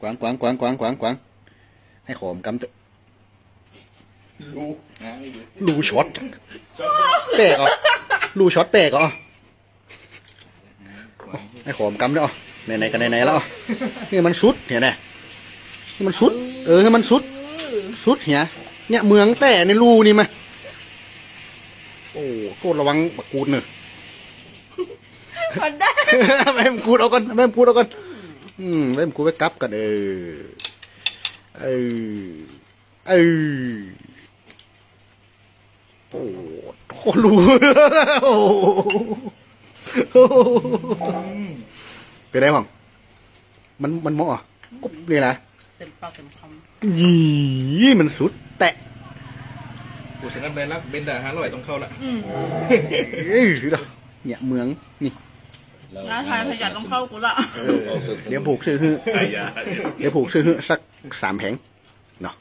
กวางกวางกวางกวางกวางกวางให้ขอมกำเตอะรู้นะนี่ดูรูช็อตแปลกอะรูช็อตแปลกอะให้ขอมกำด้วยอะไหนๆกันไหนๆแล้วอะนี่มันสุดเห็นไหมนี่มันสุด เออให้มันสุด สุดเหียเนี่ยเมืองแต่ในรูนี่มาโอ้โคตรระวังปากกูดเนอะมันได้แม่มกูดเอากันแม่มกูดเอากัน อืมแม่มกูไปกลับกันเออเออเออโอ้โหรู้โอ้โหเป็นไงบ้างมันมันเหมออะกุ๊บเลยนะเต็มปากเต็มคำยี่มันสุด แตะกูชนะเบนรักเบนด่าห้าร้อยต้องเข้าละอืมเอ้ยเดี๋ยวเนี่ยเมืองนี่ น้าชายขยันต้องเข้ากูละเดี๋ยวผูกซื้อฮื้อไอ้ยาเดี๋ยวผูกซื้อฮื้อสักสามแผงเนาะ